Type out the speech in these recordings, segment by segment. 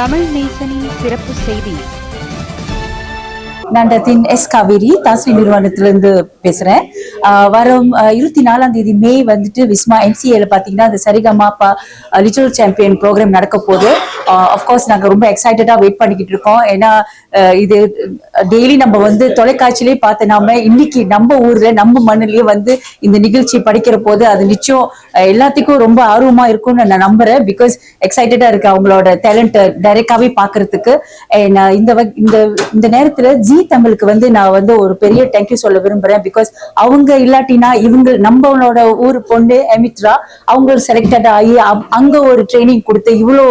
தமிழ் நேசனின் சிறப்பு செய்தி. நான் தின் எஸ் காவேரி தாஸ்வி நிறுவனத்திலிருந்து பேசுறேன். ஆஹ் வரும் இருபத்தி நாலாம் தேதி மே வந்துட்டு விஸ்மா எம்சிஏல பாத்தீங்கன்னா அந்த சரிகமாப்பா லிட்டில் சாம்பியன் ப்ரோக்ராம் நடக்க போகுது. Uh, அஃப்கோர்ஸ் நாங்கள் ரொம்ப எக்ஸைட்டடா வெயிட் பண்ணிக்கிட்டு இருக்கோம். ஏன்னா uh, இது uh, டெய்லி நம்ம வந்து தொலைக்காட்சியிலே பார்த்து நாம இன்னைக்கு நம்ம ஊர்ல நம்ம மண்ணிலேயே வந்து இந்த நிகழ்ச்சி படிக்கிற போது அது நிச்சயம் எல்லாத்துக்கும் ரொம்ப ஆர்வமா இருக்கும்னு நான் நம்புறேன். பிகாஸ் எக்ஸைட்டடா இருக்கு அவங்களோட டேலண்ட் டைரக்டாவே பாக்குறதுக்கு இந்த இந்த இந்த நேரத்துல ஜி தமிழுக்கு வந்து நான் வந்து ஒரு பெரிய தேங்க்யூ சொல்ல விரும்புறேன். பிகாஸ் அவங்க இல்லாட்டினா இவங்க நம்மளோட ஊர் பொண்ணு எமித்ரா அவங்க செலக்டட் ஆகி அப்- அங்க ஒரு ட்ரைனிங் கொடுத்து இவ்வளோ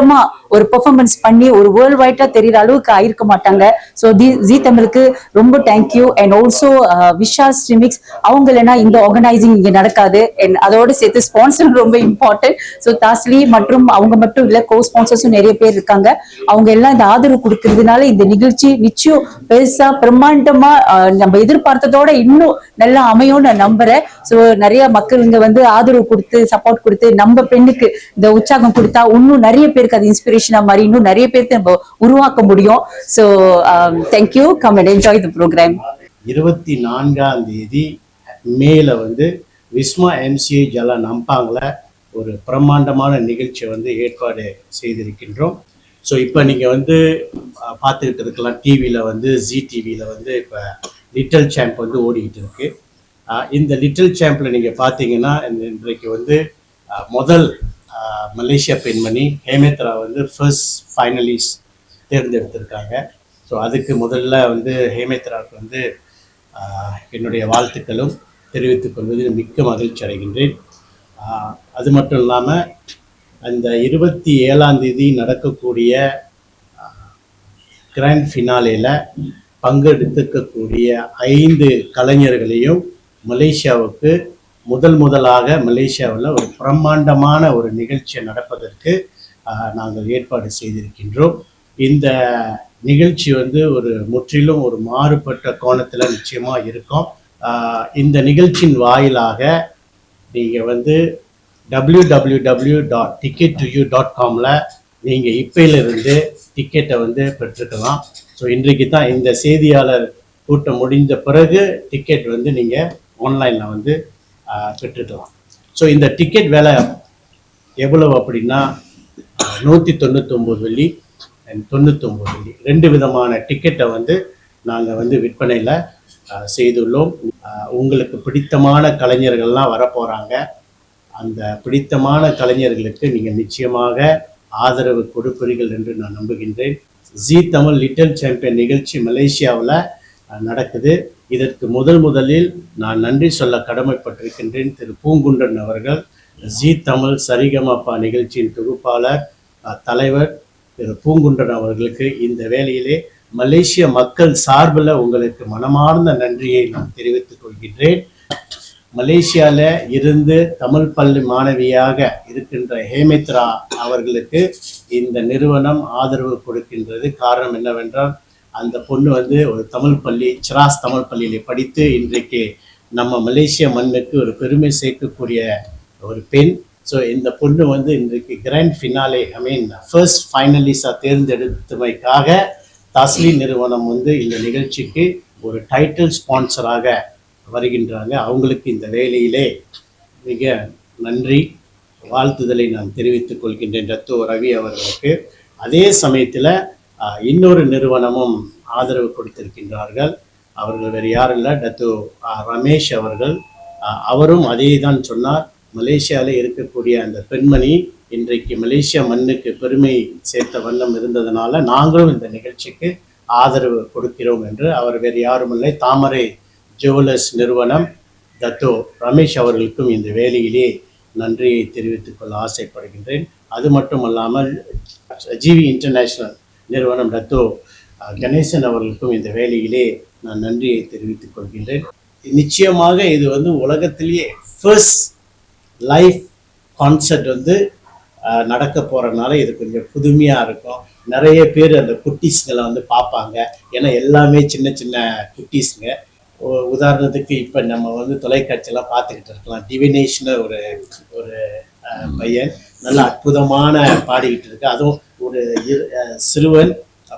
பிரம்மாண்டமா ஒரு பெர்ஃபார்மன்ஸ் பண்ணி ஒரு வேர்ல்ட் வைட்டா தெரியற அளவுக்கு ஆயிருக்க மாட்டாங்க. ஸோ தி ஜி தமிழுக்கு ரொம்ப தேங்க்யூ அண்ட் ஆல்சோ uh, விஷா ஸ்ட்ரிமிக்ஸ் அவங்க இல்லைன்னா இந்த ஆர்கனைசிங் இங்க நடக்காது. அண்ட் அதோட சேர்த்து ஸ்பான்சர் ரொம்ப இம்பார்ட்டன்ட் ஸோ தாஸ்லி மற்றும் அவங்க மட்டும் இல்ல கோ ஸ்பான்சர்ஸும் நிறைய பேர் இருக்காங்க. அவங்க எல்லாம் இந்த ஆதரவு கொடுக்கறதுனால இந்த நிகழ்ச்சி நிச்சயம் பெருசா பிரம்மாண்டமா நம்ம எதிர்பார்த்ததோட இன்னும் நல்லா அமையும் நான் நம்புறேன். ஸோ நிறைய மக்கள் இங்க வந்து ஆதரவு கொடுத்து சப்போர்ட் கொடுத்து நம்ம பெண்ணுக்கு இந்த உற்சாகம் கொடுத்தா இன்னும் நிறைய பேருக்கு அது இன்ஸ்பிரேஷன் மாதிரி இன்னும் நிறைய பேர்த்து நம்ம உருவாக்க முடியும். So thank you come and enjoy the programme இருபத்தி நான்காம் தேதி மேல வந்து விஸ்மா எம்சிஐ ஜலா நம்பாங்கள ஒரு பிரம்மாண்டமான நிகழ்ச்சியை வந்து ஏற்பாடு செய்திருக்கின்றோம். ஸோ இப்போ நீங்கள் வந்து பார்த்துக்கிட்டு இருக்கலாம். டிவியில் வந்து ஜி டிவியில் வந்து இப்போ லிட்டில் சாம்ப் வந்து ஓடிக்கிட்டு இருக்கு. இந்த லிட்டில் சாம்பில் நீங்கள் பார்த்தீங்கன்னா இந்த இன்றைக்கு வந்து முதல் மலேசியா பெண்மணி ஹேமேத்ரா வந்து ஃபர்ஸ்ட் ஃபைனலிஸ்ட் தேர்ந்தெடுத்திருக்காங்க. ஸோ அதுக்கு முதல்ல வந்து ஹேமேத்ராவுக்கு வந்து என்னுடைய வாழ்த்துக்களும் தெரிவித்துக் கொள்வதில் மிக்க மகிழ்ச்சி அடைகின்றேன். அது மட்டும் இல்லாமல் அந்த இருபத்தி ஏழாம் தேதி நடக்கக்கூடிய கிராண்ட் ஃபினாலேயில் பங்கெடுத்துக்கக்கூடிய ஐந்து கலைஞர்களையும் மலேசியாவுக்கு முதல் முதலாக மலேசியாவில் ஒரு பிரம்மாண்டமான ஒரு நிகழ்ச்சியை நடப்பதற்கு நாங்கள் ஏற்பாடு செய்திருக்கின்றோம். இந்த நிகழ்ச்சி வந்து ஒரு முற்றிலும் ஒரு மாறுபட்ட கோணத்தில் நிச்சயமாக இருக்கும். இந்த நிகழ்ச்சியின் வாயிலாக நீங்கள் வந்து W W W dot ticket to you dot காமில் நீங்கள் இப்பையிலிருந்து டிக்கெட்டை வந்து பெற்றுக்கலாம். ஸோ இன்றைக்கு தான் இந்த செய்தியாளர் கூட்டம் முடிந்த பிறகு டிக்கெட் வந்து நீங்கள் ஆன்லைனில் வந்து பெற்றுக்கலாம். ஸோ இந்த டிக்கெட் விலை எவ்வளவு அப்படின்னா நூற்றி தொண்ணூத்தொம்பது வெள்ளி அண்ட் தொண்ணூத்தொம்பது வெள்ளி. ரெண்டு விதமான டிக்கெட்டை வந்து நாங்கள் வந்து விற்பனையில் செய்துள்ளோம். உங்களுக்கு பிடித்தமான கலைஞர்கள்லாம் வரப்போகிறாங்க அந்த பிடித்தமான கலைஞர்களுக்கு நீங்கள் நிச்சயமாக ஆதரவு கொடுப்பீர்கள் என்று நான் நம்புகின்றேன். ஜி தமிழ் லிட்டில் சாம்பியன் நிகழ்ச்சி மலேசியாவில் நடக்குது. இதற்கு முதல் முதலில் நான் நன்றி சொல்ல கடமைப்பட்டிருக்கின்றேன் திரு பூங்குண்டன் அவர்கள் ஜி தமிழ் சரிகமப்பா நிகழ்ச்சியின் தொகுப்பாளர் தலைவர் திரு பூங்குண்டன் அவர்களுக்கு இந்த வேலையிலே மலேசிய மக்கள் சார்பில் உங்களுக்கு மனமார்ந்த நன்றியை நான் தெரிவித்துக் கொள்கின்றேன். மலேசியால இருந்து தமிழ் பள்ளி மாணவியாக இருக்கின்ற ஹேமித்ரா அவர்களுக்கு இந்த நிறுவனம் ஆதரவு கொடுக்கின்றது. காரணம் என்னவென்றால் அந்த பொண்ணு வந்து ஒரு தமிழ் பள்ளி சிராஸ் தமிழ் பள்ளியிலே படித்து இன்றைக்கு நம்ம மலேசிய மண்ணுக்கு ஒரு பெருமை சேர்க்கக்கூடிய ஒரு பெண். ஸோ இந்த பொண்ணு வந்து இன்றைக்கு grand finale I mean first ஃபைனலிஸ்டாக தேர்ந்தெடுத்தமைக்காக தஸ்லி நிறுவனம் வந்து இந்த நிகழ்ச்சிக்கு ஒரு டைட்டில் ஸ்பான்சராக வருகின்றாங்க. அவங்களுக்கு இந்த வேலையிலே மிக நன்றி வாழ்த்துதலை நான் தெரிவித்துக் கொள்கின்றேன் ரத்து ரவி அவர்களுக்கு. அதே சமயத்தில் இன்னொரு நிறுவனமும் ஆதரவு கொடுத்திருக்கின்றார்கள். அவர்கள் வேறு யாரும் இல்லை டத்து ரமேஷ் அவர்கள். அவரும் அதே தான் சொன்னார். மலேசியாவில் இருக்கக்கூடிய அந்த பெண்மணி இன்றைக்கு மலேசியா மண்ணுக்கு பெருமை சேர்த்த வண்ணம் இருந்ததுனால நாங்களும் இந்த நிகழ்ச்சிக்கு ஆதரவு கொடுக்கிறோம் என்று அவர் வேறு யாரும் இல்லை தாமரை ஜுவல்லர்ஸ் நிறுவனம் தத்தோ ரமேஷ் அவர்களுக்கும் இந்த வேலையிலே நன்றியை தெரிவித்துக் கொள்ள ஆசைப்படுகின்றேன். அது மட்டும் அல்லாமல் ஜிவி இன்டர்நேஷனல் நிறுவனம் டத்தோ கணேசன் அவர்களுக்கும் இந்த வேலையிலே நான் நன்றியை தெரிவித்துக் கொள்கின்றேன். நிச்சயமாக இது வந்து உலகத்திலேயே ஃபர்ஸ்ட் லைஃப் கான்சர்ட் வந்து நடக்க போறதுனால இது கொஞ்சம் புதுமையா இருக்கும். நிறைய பேர் அந்த குட்டீஸ்களை வந்து பார்ப்பாங்க. ஏன்னா எல்லாமே சின்ன சின்ன குட்டீஸ்ங்க. உதாரணத்துக்கு இப்போ நம்ம வந்து தொலைக்காட்சியெல்லாம் பார்த்துக்கிட்டு இருக்கலாம். டிவினேஷன் ஒரு ஒரு பையன். நல்ல அற்புதமான பாடிக்கிட்டு இருக்கு அதுவும் ஒரு சிறுவன்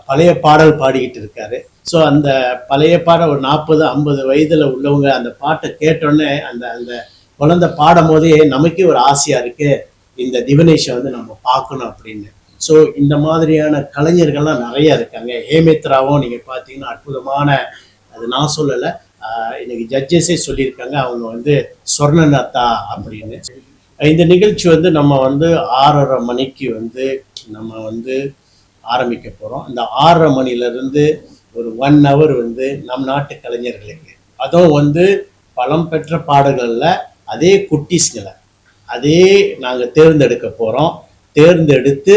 பழைய பாடல் பாடிக்கிட்டு இருக்காரு. ஸோ அந்த பழைய பாடல் ஒரு நாற்பது ஐம்பது வயதில் உள்ளவங்க அந்த பாட்டை கேட்டோன்னே அந்த அந்த குழந்தை பாடும் போதே நமக்கே ஒரு ஆசையாக இருக்கு இந்த திவனேஷை வந்து நம்ம பார்க்கணும் அப்படின்னு. ஸோ இந்த மாதிரியான கலைஞர்கள்லாம் நிறைய இருக்காங்க. ஹேமித்ராவும் நீங்கள் பார்த்தீங்கன்னா அற்புதமான அது நான் சொல்லலை இன்னைக்கு ஜட்ஜஸே சொல்லியிருக்காங்க அவங்க வந்து சொர்ணலதா அப்படின்னு. இந்த நிகழ்ச்சி வந்து நம்ம வந்து ஆறரை மணிக்கு வந்து நம்ம வந்து ஆரம்பிக்க போகிறோம் இந்த ஆறரை மணிலேருந்து ஒரு ஒன் ஹவர் வந்து நம் நாட்டு கலைஞர்களுக்கு. அதுவும் வந்து பலம் பெற்ற பாடல்களில் அதே குட்டீஸ்களை அதே நாங்கள் தேர்ந்தெடுக்க போகிறோம் தேர்ந்தெடுத்து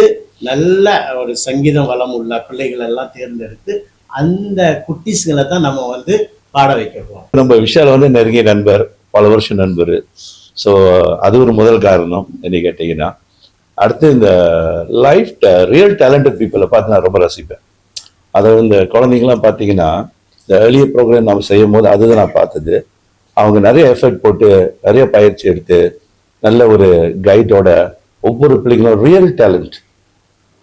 நல்ல ஒரு சங்கீதம் வளம் உள்ள பிள்ளைகள் எல்லாம் தேர்ந்தெடுத்து அந்த குட்டீஸ்களை தான் நம்ம வந்து பாட வைக்க போகிறோம் நம்ம விஷால் வந்து நெருங்கிய நண்பர் பல வருஷம் நண்பர். ஸோ அது ஒரு முதல் காரணம் என்ன கேட்டிங்கன்னா. அடுத்து இந்த லைஃப் ரியல் டேலண்டட் பீப்புளை பார்த்து நான் ரொம்ப ரசிப்பேன். அதாவது இந்த குழந்தைங்களாம் பார்த்தீங்கன்னா இந்த ஏர்லியர் ப்ரோக்ராம் நம்ம செய்யும் போது அதுதான் நான் பார்த்தது. அவங்க நிறைய எஃபர்ட் போட்டு நிறைய பயிற்சி எடுத்து நல்ல ஒரு கைடோட ஒவ்வொரு பிள்ளைங்களும் ரியல் டேலண்ட்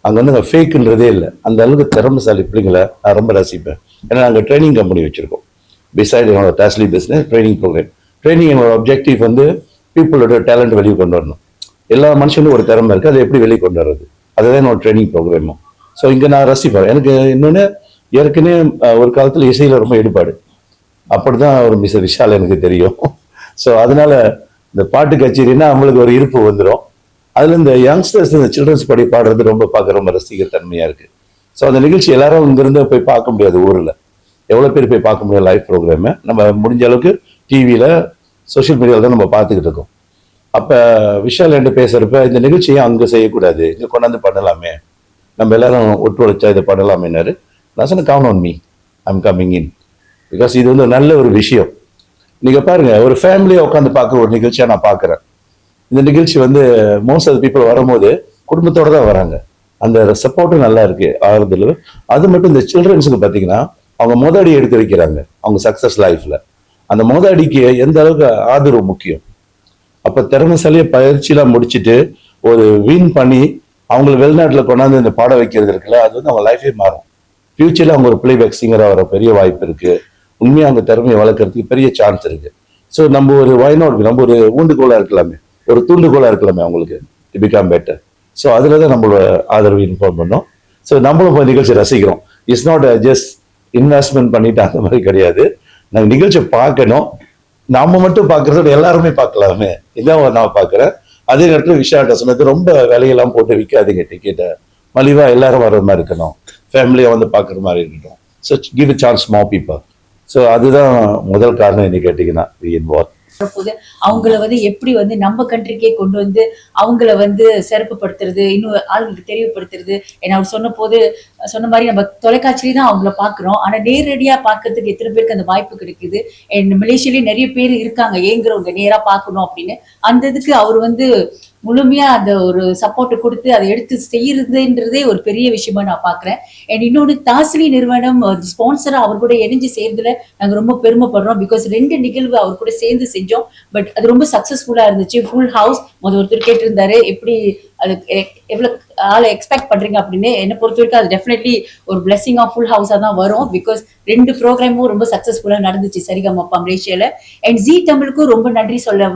அங்கே வந்து அங்கே ஃபேக்குன்றதே இல்லை. அந்த அளவுக்கு திறமைசாலி பிள்ளைங்களை நான் ரொம்ப ரசிப்பேன். ஏன்னா நாங்கள் ட்ரைனிங் கம்பெனி வச்சுருக்கோம். பிசைட் என்னோட Tasly business training programme training என்னோட அப்ஜெக்டிவ் வந்து பீப்புளோட டேலண்ட் வெளியே கொண்டு வரணும். எல்லா மனுஷனும் ஒரு திறமை இருக்குது அதை எப்படி வெளியே கொண்டு வர்றது அதுதான் என்னோட ட்ரைனிங் ப்ரோக்ராமும் ஸோ இங்கே நான் ரசிப்பேன். எனக்கு இன்னொன்று ஏற்கனவே ஒரு காலத்தில் இசையில் ரொம்ப ஈடுபாடு. அப்படிதான் ஒரு மிஸ் விஷால் எனக்கு தெரியும். ஸோ அதனால இந்த பாட்டு கச்சேரின்னா அவங்களுக்கு ஒரு இருப்பு வந்துடும் அதில் இந்த யங்ஸ்டர்ஸ் இந்த சில்ட்ரன்ஸ் படி பாடுறது ரொம்ப பார்க்க ரொம்ப ரசிகர் தன்மையாக இருக்குது ஸோ அந்த நிகழ்ச்சி எல்லாரும் இங்கேருந்து போய் பார்க்க முடியாது ஊரில். எவ்வளோ பேர் போய் பார்க்க முடியாது லைவ் ப்ரோக்ராமை நம்ம முடிஞ்ச அளவுக்கு டிவியில் சோஷியல் மீடியாவில் தான் நம்ம பார்த்துக்கிட்டு இருக்கோம். அப்போ விஷால் என்று பேசுகிறப்ப இந்த நிகழ்ச்சியை அங்கே செய்யக்கூடாது. இங்கே கொண்டாந்து பண்ணலாமே நம்ம எல்லாரும் ஒத்துழைச்சா இதை பண்ணலாமேனாரு நான் சொன்ன count on me I'm coming in because இது வந்து நல்ல ஒரு விஷயம். நீங்கள் பாருங்க ஒரு ஃபேமிலியை உட்காந்து பார்க்குற ஒரு நிகழ்ச்சியாக நான் பார்க்குறேன். இந்த நிகழ்ச்சி வந்து மோஸ்ட் ஆஃப் பீப்புள் வரும்போது குடும்பத்தோட தான் வராங்க. அந்த சப்போர்ட்டும் நல்லா இருக்கு ஆறுதல் அது மட்டும் இந்த சில்ட்ரன்ஸுக்கு பார்த்தீங்கன்னா அவங்க மோதாடி எடுத்து வைக்கிறாங்க அவங்க சக்ஸஸ் லைஃப்பில் அந்த மோதாடிக்கு எந்த அளவுக்கு ஆதரவு முக்கியம்? அப்ப திறமைசாலியை பயிற்சியெல்லாம் முடிச்சுட்டு ஒரு வீண் பண்ணி அவங்களை வெளிநாட்டில் கொண்டாந்து இந்த பாட வைக்கிறது இருக்குல்ல அது வந்து அவங்க லைஃபே மாறும். ஃபியூச்சர்ல அவங்க ஒரு பிளேபேக் சிங்கராக வர பெரிய வாய்ப்பு இருக்கு. உண்மையாக அவங்க திறமையை வளர்க்குறதுக்கு பெரிய சான்ஸ் இருக்கு. ஸோ நம்ம ஒரு வயநாடு நம்ம ஒரு ஊண்டுகோலாக இருக்கலாமே. ஒரு தூண்டுகோலாக இருக்கலாமே அவங்களுக்கு டு பிகம் பெட்டர் ஸோ அதில் தான் நம்மளோட ஆதரவு இன்ஃபார்ம் பண்ணோம். ஸோ நம்மளும் போய் நிகழ்ச்சி ரசிக்கிறோம். இட்ஸ் நாட் ஜஸ்ட் இன்வெஸ்ட்மெண்ட் பண்ணிட்டு அந்த மாதிரி கிடையாது. நாங்கள் நிகழ்ச்சியை பார்க்கணும். நாம மட்டும் பார்க்கறதோட எல்லாருமே பார்க்கலாமே. இதான் நான் பார்க்குறேன். அதே நேரத்தில் விஷாட்ட சொன்னது ரொம்ப விலையெல்லாம் போட்டு விற்காதீங்க டிக்கெட்டை மலிவாக எல்லாரும் வர்ற மாதிரி இருக்கணும். ஃபேமிலியாக வந்து பார்க்குற மாதிரி இருக்கட்டும். So give chance more people so அதுதான் முதல் காரணம் என்ன கேட்டிங்கன்னா வி இன்வால்வ் போது அவங்கள வந்து எப்படி வந்து நம்ம கண்ட்ரிக்கே கொண்டு வந்து அவங்கள வந்து சிறப்புப்படுத்துறது இன்னும் ஆளுங்களுக்கு தெரியப்படுத்துறது ஏன்னா அவர் சொன்ன போது சொன்ன மாதிரி நம்ம தொலைக்காட்சியில தான் அவங்கள பாக்குறோம் ஆனா நேரடியா பாக்குறதுக்கு எத்தனை பேருக்கு அந்த வாய்ப்பு கிடைக்குது? And நிறைய பேர் இருக்காங்க. ஏங்குறவங்க நேரா பார்க்கணும் அப்படின்னு. அந்த இதுக்கு அவர் வந்து முழுமையா அந்த ஒரு சப்போர்ட் கொடுத்து அதை எடுத்து செய்யறதுன்றதே ஒரு பெரிய விஷயமா நான் பாக்குறேன். அண்ட் இன்னொன்று தாசிலி நிறுவனம் ஸ்பான்சரா அவர் கூட இணைஞ்சு சேர்ந்ததுல நாங்க ரொம்ப பெருமைப்படுறோம். பிகாஸ் ரெண்டு நிகழ்வு அவர் கூட சேர்ந்து செஞ்சோம். பட் அது ரொம்ப சக்சஸ்ஃபுல்லா இருந்துச்சு. ஃபுல் ஹவுஸ் முதல் ஒருத்தர் கேட்டிருந்தாரு எப்படி அது எவ்வளவு ஆளை எக்ஸ்பெக்ட் பண்றீங்க அப்படின்னு என்ன பொறுத்த வரைக்கும் அது டெஃபினெட்லி ஒரு பிளெஸிங் ஆஃப் ஃபுல் ஹவுஸா தான் வரும். பிகாஸ் ரெண்டு ப்ரோக்ராமும் ரொம்ப சக்சஸ்ஃபுல்லா நடந்துச்சு சரிகமப்பா மலேசியால. அண்ட் ஜி தமிழுக்கும் ரொம்ப நன்றி சொல்ல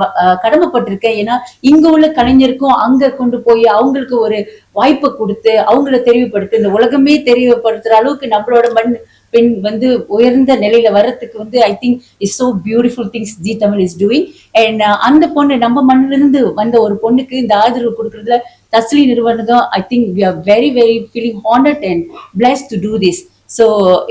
கடமைப்பட்டிருக்கேன். ஏன்னா இங்க உள்ள கலைஞருக்கும் அங்க கொண்டு போய் அவங்களுக்கு ஒரு வாய்ப்பை கொடுத்து அவங்கள தெரிவுபடுத்து இந்த உலகமே தெரிவுபடுத்துற அளவுக்கு நம்மளோட மண் பெண் வந்து உயர்ந்த நிலையில வர்றதுக்கு வந்து I think is so beautiful things Zee Tamil is doing and அந்த பொண்ணு நம்ம மண்ணிலிருந்து வந்த ஒரு பொண்ணுக்கு இந்த ஆதரவு கொடுக்கறதுல தஸ்லி நிறுவனம் I think we are very very feeling honoured and blessed to do this so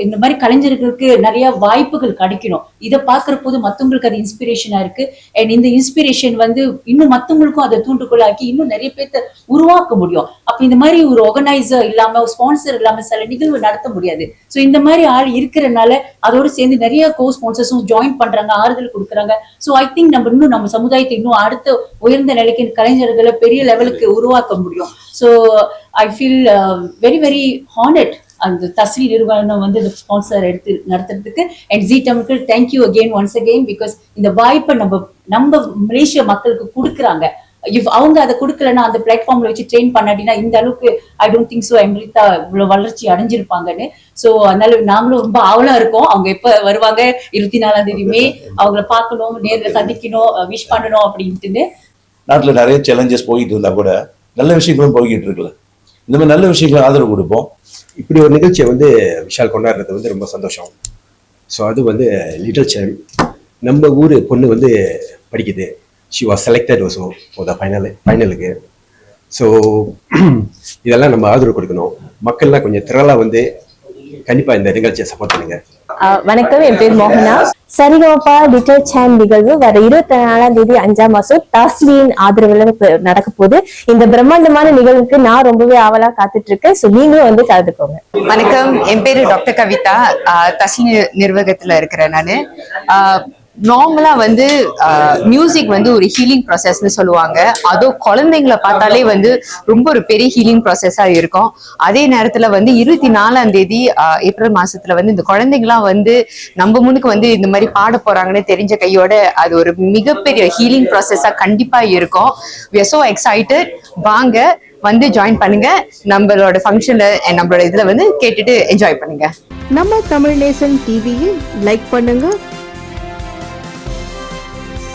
இந்த மாதிரி கலைஞர்களுக்கு நிறைய வாய்ப்புகள் கிடைக்கணும். இதை பார்க்குற போது மற்றவங்களுக்கு அது இன்ஸ்பிரேஷனா இருக்கு. அண்ட் இந்த இன்ஸ்பிரேஷன் வந்து இன்னும் மற்றவங்களுக்கும் அதை தூண்டுகோலாக்கி இன்னும் நிறைய பேர்த்த உருவாக்க முடியும். அப்ப இந்த மாதிரி ஒரு ஆர்கனைசர் இல்லாம ஸ்பான்சர் இல்லாம சில நிகழ்வு நடத்த முடியாது. ஸோ இந்த மாதிரி ஆள் இருக்கிறனால அதோட சேர்ந்து நிறைய கோ ஸ்பான்சர்ஸும் ஜாயின் பண்றாங்க ஆறுதல் கொடுக்குறாங்க. ஸோ ஐ திங்க் நம்ம இன்னும் நம்ம சமுதாயத்தை இன்னும் அடுத்த உயர்ந்த நிலைக்கு கலைஞர்களை பெரிய லெவலுக்கு உருவாக்க முடியும். So I feel very very honoured அந்த தஸ்லி நிறுவனம் வந்து இந்த ஸ்பான்சர் எடுத்து நடத்துறதுக்கு. அண்ட் ஜி தமிழுக்கு thank you again once again because இந்த வாய்ப்பை நம்ம நம்ம மலேசிய மக்களுக்கு கொடுக்குறாங்க. இஃப் அவங்க அதை கொடுக்கலன்னா அந்த பிளாட்ஃபார்ம்ல வச்சு ட்ரெயின் பண்ணாட்டினா இந்த அளவுக்கு I don't think so Amritha இவ்வளோ வளர்ச்சி அடைஞ்சிருப்பாங்கன்னு. ஸோ அதனால நாங்களும் ரொம்ப ஆவலா இருக்கோம். அவங்க எப்ப வருவாங்க? இருபத்தி நாலாம் தேதி மே. அவங்கள பார்க்கணும் நேர்ல சந்திக்கணும் uh, விஷ் பண்ணணும் அப்படின்ட்டுன்னு. நாட்டில் நிறைய சேலஞ்சஸ் போயிட்டு இருந்தா கூட நல்ல விஷயங்களும் போய்கிட்டு இருக்குல்ல. இந்த மாதிரி நல்ல விஷயங்களுக்கு ஆதரவு கொடுப்போம். இப்படி ஒரு நிகழ்ச்சியை வந்து விஷால் கொண்டாடுறது வந்து ரொம்ப சந்தோஷம். ஸோ அது வந்து லிட்டில் சேம் நம்ம ஊர் பொண்ணு வந்து படிக்குது. She was selected also for the final ஃபைனலுக்கு so இதெல்லாம் நம்ம ஆதரவு கொடுக்கணும். மக்கள்லாம் கொஞ்சம் திரளாக வந்து கண்டிப்பாக இந்த நிகழ்ச்சியை சப்போர்ட் பண்ணுங்கள் வணக்கம். என் பேர் மோகனா. சரிகோபா லிட்டில் சேன் நிகழ்வு வர இருபத்தி நாலாம் தேதி அஞ்சாம் மாசம் தாஸ்லியின் ஆதரவுல நடக்க போகுது. இந்த பிரம்மாண்டமான நிகழ்வுக்கு நான் ரொம்பவே ஆவலா காத்துட்டு இருக்கேன் சோ நீங்களும் வந்து கலந்துக்கோங்க. வணக்கம். என் பேரு டாக்டர் கவிதா. தஸ்லி நிர்வாகத்துல இருக்கிறேன் நானு. நார்மலா வந்து மியூசிக் வந்து ஒரு ஹீலிங் ப்ராசஸ்னு சொல்லுவாங்க. அதோ குழந்தைங்களை பார்த்தாலே வந்து ரொம்ப ஒரு பெரிய ஹீலிங் ப்ராசஸா இருக்கும். அதே நேரத்துல வந்து இருபத்தி நாலாம் தேதி ஏப்ரல் மாசத்துல வந்து இந்த குழந்தைங்களாம் வந்து நம்ம முன்னுக்கு வந்து இந்த மாதிரி பாட போறாங்கன்னு தெரிஞ்ச கையோட அது ஒரு மிகப்பெரிய ஹீலிங் ப்ராசஸா கண்டிப்பா இருக்கும். வி ஆர் சோ எக்ஸைட்டட் வாங்க வந்து ஜாயின் பண்ணுங்க. நம்மளோட ஃபங்க்ஷன்ல நம்மளோட இதுல வந்து கேட்டுட்டு என்ஜாய் பண்ணுங்க. நம்ம தமிழ் நேசன் டிவியை லைக் பண்ணுங்க.